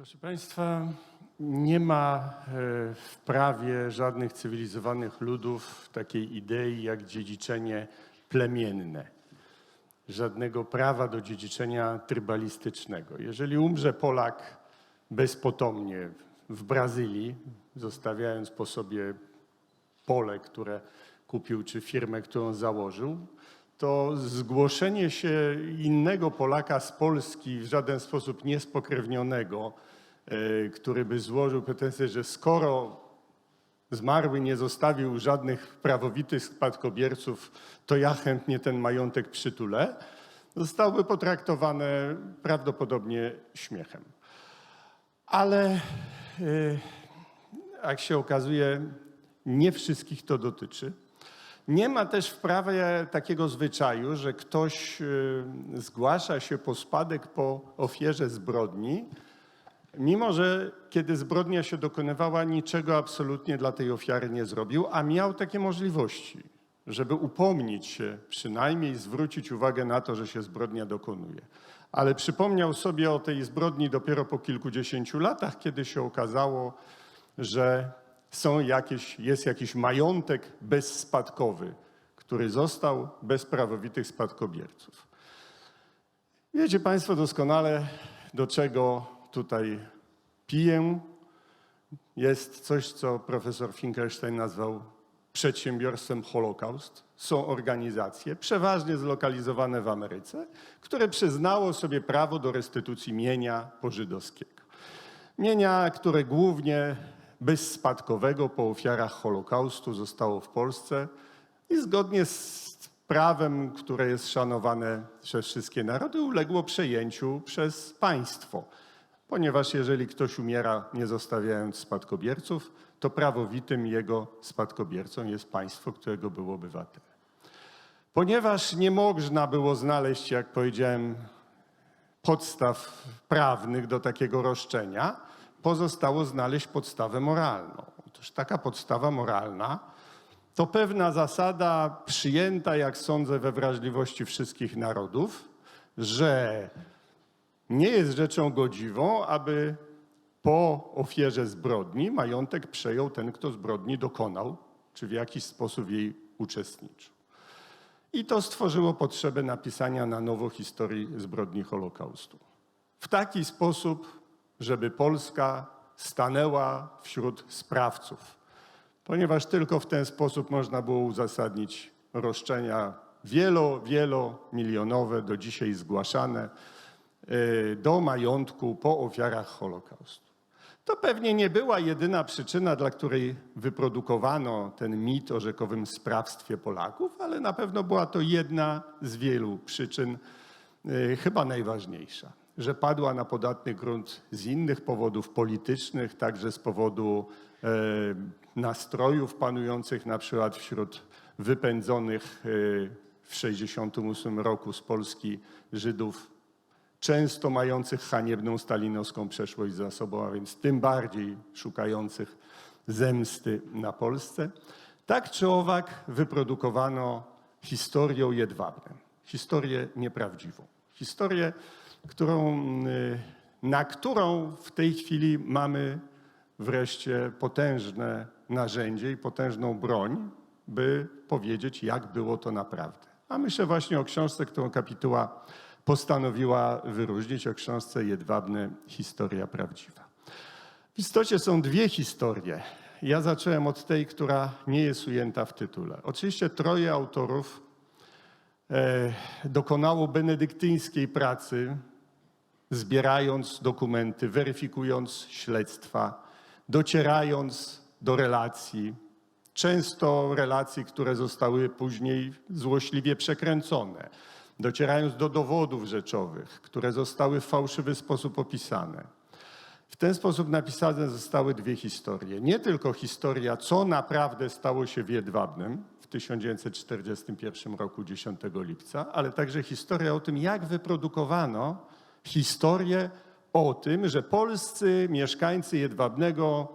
Proszę Państwa, nie ma e, w prawie żadnych cywilizowanych ludów takiej idei jak dziedziczenie plemienne. Żadnego prawa do dziedziczenia trybalistycznego. Jeżeli umrze Polak bezpotomnie w Brazylii, zostawiając po sobie pole, które kupił, czy firmę, którą założył, to zgłoszenie się innego Polaka z Polski, w żaden sposób niespokrewnionego, e, który by złożył pretensję, że skoro zmarły nie zostawił żadnych prawowitych spadkobierców, to ja chętnie ten majątek przytulę, zostałoby potraktowane prawdopodobnie śmiechem. Ale y, jak się okazuje, nie wszystkich to dotyczy. Nie ma też w prawie takiego zwyczaju, że ktoś y, zgłasza się po spadek po ofierze zbrodni, mimo że kiedy zbrodnia się dokonywała, niczego absolutnie dla tej ofiary nie zrobił, a miał takie możliwości, żeby upomnieć się, przynajmniej zwrócić uwagę na to, że się zbrodnia dokonuje. Ale przypomniał sobie o tej zbrodni dopiero po kilkudziesięciu latach, kiedy się okazało, że są jakieś, jest jakiś majątek bezspadkowy, który został bez prawowitych spadkobierców. Wiecie Państwo doskonale, do czego tutaj piję. Jest coś, co profesor Finkelstein nazwał przedsiębiorstwem Holokaust. Są organizacje, przeważnie zlokalizowane w Ameryce, które przyznało sobie prawo do restytucji mienia pożydowskiego. Mienia, które głównie bezspadkowego po ofiarach Holokaustu zostało w Polsce i zgodnie z prawem, które jest szanowane przez wszystkie narody, uległo przejęciu przez państwo. Ponieważ jeżeli ktoś umiera nie zostawiając spadkobierców, to prawowitym jego spadkobiercą jest państwo, którego był obywatelem. Ponieważ nie można było znaleźć, jak powiedziałem, podstaw prawnych do takiego roszczenia, pozostało znaleźć podstawę moralną. Otóż taka podstawa moralna to pewna zasada przyjęta, jak sądzę, we wrażliwości wszystkich narodów, że nie jest rzeczą godziwą, aby po ofierze zbrodni majątek przejął ten, kto zbrodni dokonał, czy w jakiś sposób jej uczestniczył. I to stworzyło potrzebę napisania na nowo historii zbrodni Holokaustu. W taki sposób, żeby Polska stanęła wśród sprawców, ponieważ tylko w ten sposób można było uzasadnić roszczenia wielo, wielomilionowe, do dzisiaj zgłaszane e, do majątku po ofiarach Holokaustu. To pewnie nie była jedyna przyczyna, dla której wyprodukowano ten mit o rzekowym sprawstwie Polaków, ale na pewno była to jedna z wielu przyczyn, e, chyba najważniejsza, że padła na podatny grunt z innych powodów politycznych, także z powodu e, nastrojów panujących na przykład wśród wypędzonych e, w 1968 roku z Polski Żydów często mających haniebną stalinowską przeszłość za sobą, a więc tym bardziej szukających zemsty na Polsce. Tak czy owak wyprodukowano historię o Jedwabnem. Historię nieprawdziwą. Historię, którą, y, na którą w tej chwili mamy wreszcie potężne narzędzie i potężną broń, by powiedzieć, jak było to naprawdę. A myślę właśnie o książce, którą kapituła postanowiła wyróżnić o książce Jedwabne Historia Prawdziwa. W istocie są dwie historie. Ja zacząłem od tej, która nie jest ujęta w tytule. Oczywiście troje autorów dokonało benedyktyńskiej pracy, zbierając dokumenty, weryfikując śledztwa, docierając do relacji, często relacji, które zostały później złośliwie przekręcone docierając do dowodów rzeczowych, które zostały w fałszywy sposób opisane. W ten sposób napisane zostały dwie historie. Nie tylko historia, co naprawdę stało się w Jedwabnem w 1941 roku 10 lipca, ale także historia o tym, jak wyprodukowano historię o tym, że polscy mieszkańcy Jedwabnego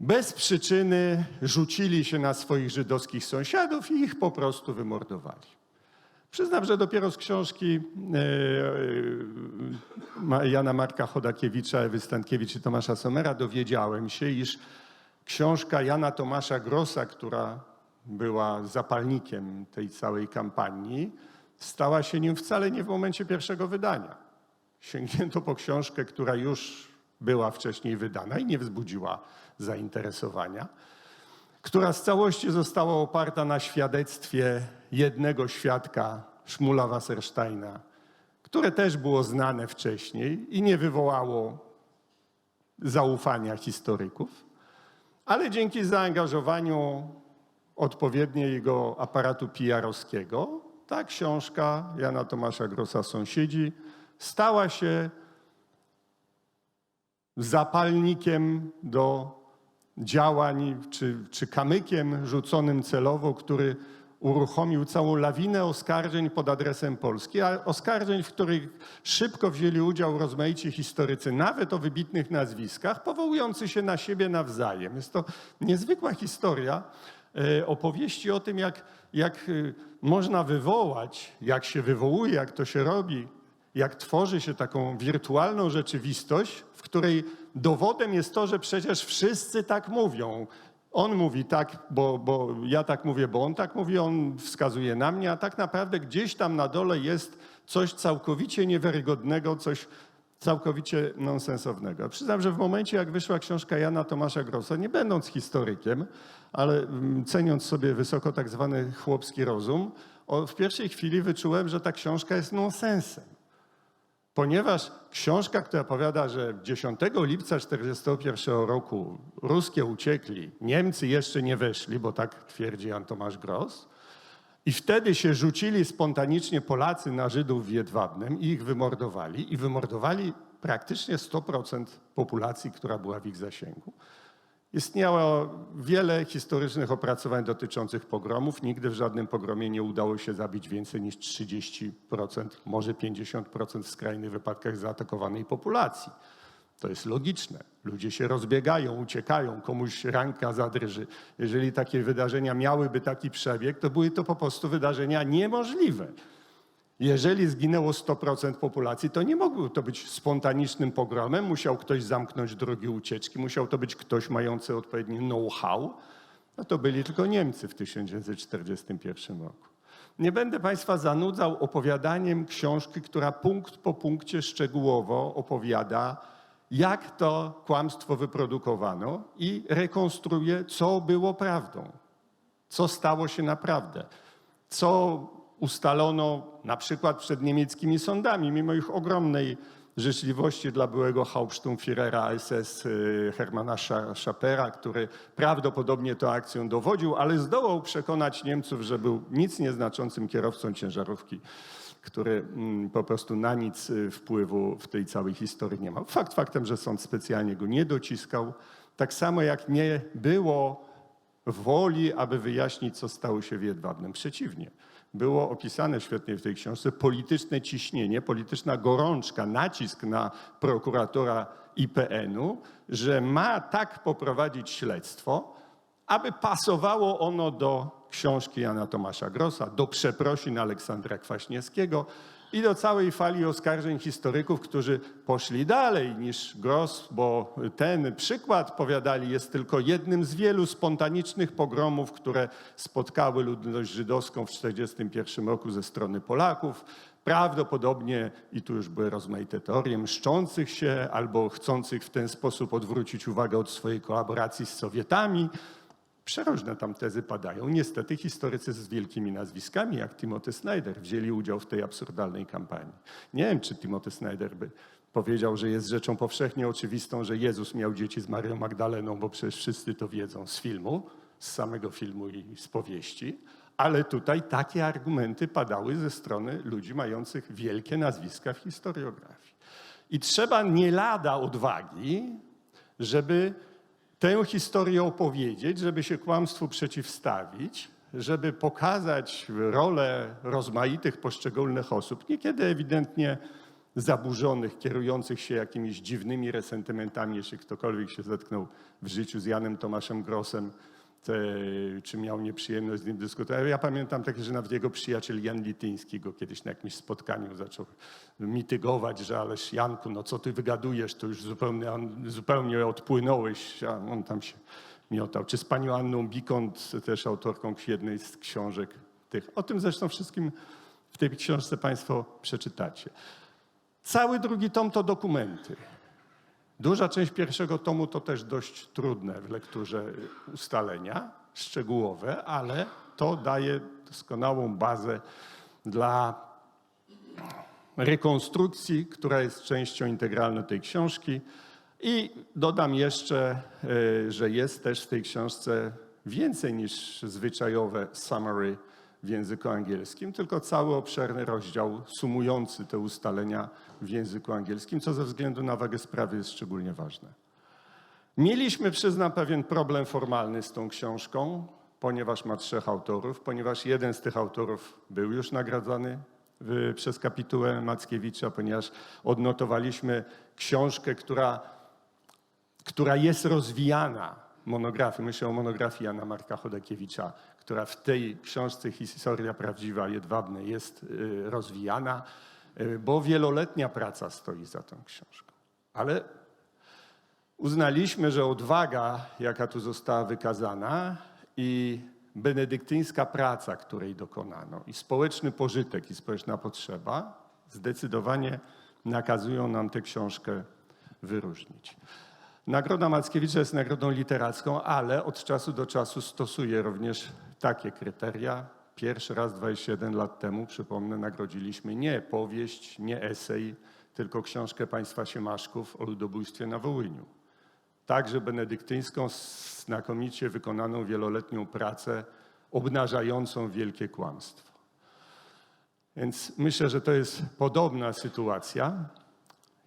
bez przyczyny rzucili się na swoich żydowskich sąsiadów i ich po prostu wymordowali. Przyznam, że dopiero z książki e, e, Jana Marka Chodakiewicza, Ewy Stankiewicz i Tomasza Somera dowiedziałem się, iż książka Jana Tomasza Grossa, która była zapalnikiem tej całej kampanii, stała się nim wcale nie w momencie pierwszego wydania. Sięgnięto po książkę, która już była wcześniej wydana i nie wzbudziła zainteresowania która z całości została oparta na świadectwie jednego świadka, Szmula Wassersteina, które też było znane wcześniej i nie wywołało zaufania historyków, ale dzięki zaangażowaniu odpowiedniego aparatu PR-owskiego ta książka Jana Tomasza Grossa Sąsiedzi stała się zapalnikiem do działań, czy, czy kamykiem rzuconym celowo, który uruchomił całą lawinę oskarżeń pod adresem Polski, a oskarżeń, w których szybko wzięli udział rozmaici historycy, nawet o wybitnych nazwiskach, powołujący się na siebie nawzajem. Jest to niezwykła historia opowieści o tym, jak, jak e, można wywołać, jak się wywołuje, jak to się robi, jak tworzy się taką wirtualną rzeczywistość, w której dowodem jest to, że przecież wszyscy tak mówią. On mówi tak, bo, bo ja tak mówię, bo on tak mówi, on wskazuje na mnie, a tak naprawdę gdzieś tam na dole jest coś całkowicie niewiarygodnego, coś całkowicie nonsensownego. Przyznam, że w momencie, jak wyszła książka Jana Tomasza Grossa, nie będąc historykiem, ale mm, ceniąc sobie wysoko tak zwany chłopski rozum, w pierwszej chwili wyczułem, że ta książka jest nonsensem. Ponieważ książka, która powiada, że 10 lipca 1941 roku Ruskie uciekli, Niemcy jeszcze nie weszli, bo tak twierdzi Jan Tomasz Gross, i wtedy się rzucili spontanicznie Polacy na Żydów w Jedwabnem i ich wymordowali. I wymordowali praktycznie 100% populacji, która była w ich zasięgu. Istniało wiele historycznych opracowań dotyczących pogromów. Nigdy w żadnym pogromie nie udało się zabić więcej niż 30%, może 50% w skrajnych wypadkach zaatakowanej populacji. To jest logiczne. Ludzie się rozbiegają, uciekają, komuś ranka zadrży. Jeżeli takie wydarzenia miałyby taki przebieg, to były to po prostu wydarzenia niemożliwe. Jeżeli zginęło 100% populacji, to nie mogło to być spontanicznym pogromem. Musiał ktoś zamknąć drogi ucieczki, musiał to być ktoś mający odpowiedni know-how. No to byli tylko Niemcy w 1941 roku. Nie będę Państwa zanudzał opowiadaniem książki, która punkt po punkcie szczegółowo opowiada, jak to kłamstwo wyprodukowano i rekonstruuje, co było prawdą, co stało się naprawdę, co ustalono na przykład przed niemieckimi sądami, mimo ich ogromnej życzliwości dla byłego Hauptsturmführera SS y, Hermana Scha- Schapera, który prawdopodobnie tą akcją dowodził, ale zdołał przekonać Niemców, że był nic nieznaczącym kierowcą ciężarówki, który mm, po prostu na nic y, wpływu w tej całej historii nie ma. Fakt faktem, że sąd specjalnie go nie dociskał, tak samo jak nie było woli, aby wyjaśnić, co stało się w Jedwabnem. Przeciwnie. Było opisane świetnie w tej książce polityczne ciśnienie, polityczna gorączka, nacisk na prokuratora IPN-u, że ma tak poprowadzić śledztwo, aby pasowało ono do książki Jana Tomasza Grossa, do przeprosin Aleksandra Kwaśniewskiego i do całej fali oskarżeń historyków, którzy poszli dalej niż Gross, bo ten przykład, powiadali, jest tylko jednym z wielu spontanicznych pogromów, które spotkały ludność żydowską w 1941 roku ze strony Polaków. Prawdopodobnie, i tu już były rozmaite teorie, mszczących się albo chcących w ten sposób odwrócić uwagę od swojej kolaboracji z Sowietami. Przeróżne tam tezy padają. Niestety historycy z wielkimi nazwiskami, jak Timothy Snyder, wzięli udział w tej absurdalnej kampanii. Nie wiem, czy Timothy Snyder by powiedział, że jest rzeczą powszechnie oczywistą, że Jezus miał dzieci z Marią Magdaleną, bo przecież wszyscy to wiedzą z filmu, z samego filmu i z powieści. Ale tutaj takie argumenty padały ze strony ludzi mających wielkie nazwiska w historiografii. I trzeba nie lada odwagi, żeby tę historię opowiedzieć, żeby się kłamstwu przeciwstawić, żeby pokazać rolę rozmaitych poszczególnych osób, niekiedy ewidentnie zaburzonych, kierujących się jakimiś dziwnymi resentymentami, jeśli ktokolwiek się zetknął w życiu z Janem Tomaszem Grossem, te, czy miał nieprzyjemność z nim dyskutować. Ja pamiętam takie, że nawet jego przyjaciel Jan Lityński go kiedyś na jakimś spotkaniu zaczął mitygować, że ależ Janku, no co ty wygadujesz, to już zupełnie, zupełnie odpłynąłeś, a on tam się miotał. Czy z panią Anną Bikont, też autorką jednej z książek tych. O tym zresztą wszystkim w tej książce państwo przeczytacie. Cały drugi tom to dokumenty. Duża część pierwszego tomu to też dość trudne w lekturze ustalenia, szczegółowe, ale to daje doskonałą bazę dla rekonstrukcji, która jest częścią integralną tej książki. I dodam jeszcze, e, że jest też w tej książce więcej niż zwyczajowe summary w języku angielskim, tylko cały obszerny rozdział sumujący te ustalenia w języku angielskim, co ze względu na wagę sprawy jest szczególnie ważne. Mieliśmy, przyznam, pewien problem formalny z tą książką, ponieważ ma trzech autorów, ponieważ jeden z tych autorów był już nagradzany przez kapitułę Mackiewicza, ponieważ odnotowaliśmy książkę, która, która jest rozwijana, monografii, myślę o monografii Jana Marka Chodakiewicza, która w tej książce Historia Prawdziwa Jedwabne jest y, rozwijana, y, bo wieloletnia praca stoi za tą książką. Ale uznaliśmy, że odwaga, jaka tu została wykazana i benedyktyńska praca, której dokonano, i społeczny pożytek, i społeczna potrzeba zdecydowanie nakazują nam tę książkę wyróżnić. Nagroda Mackiewicza jest nagrodą literacką, ale od czasu do czasu stosuje również takie kryteria. Pierwszy raz 21 lat temu, przypomnę, nagrodziliśmy nie powieść, nie esej, tylko książkę państwa Siemaszków o ludobójstwie na Wołyniu. Także benedyktyńską, znakomicie wykonaną wieloletnią pracę obnażającą wielkie kłamstwo. Więc myślę, że to jest podobna sytuacja.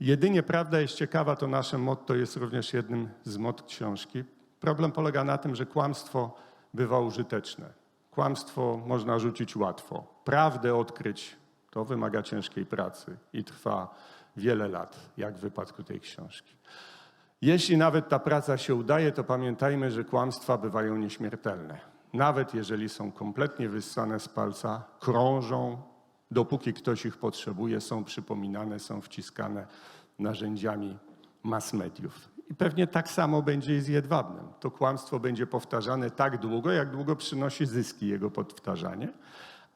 Jedynie prawda jest ciekawa, to nasze motto jest również jednym z mot książki. Problem polega na tym, że kłamstwo bywa użyteczne. Kłamstwo można rzucić łatwo. Prawdę odkryć to wymaga ciężkiej pracy i trwa wiele lat, jak w wypadku tej książki. Jeśli nawet ta praca się udaje, to pamiętajmy, że kłamstwa bywają nieśmiertelne. Nawet jeżeli są kompletnie wyssane z palca, krążą, dopóki ktoś ich potrzebuje, są przypominane, są wciskane narzędziami mass mediów. I pewnie tak samo będzie i z jedwabnym. To kłamstwo będzie powtarzane tak długo, jak długo przynosi zyski jego powtarzanie,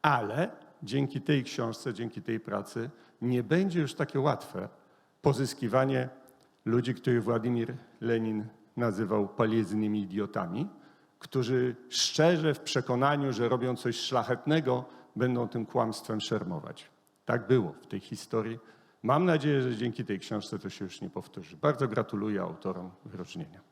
ale dzięki tej książce, dzięki tej pracy nie będzie już takie łatwe pozyskiwanie ludzi, których Władimir Lenin nazywał palieznymi idiotami, którzy szczerze w przekonaniu, że robią coś szlachetnego, będą tym kłamstwem szermować. Tak było w tej historii. Mam nadzieję, że dzięki tej książce to się już nie powtórzy. Bardzo gratuluję autorom wyróżnienia.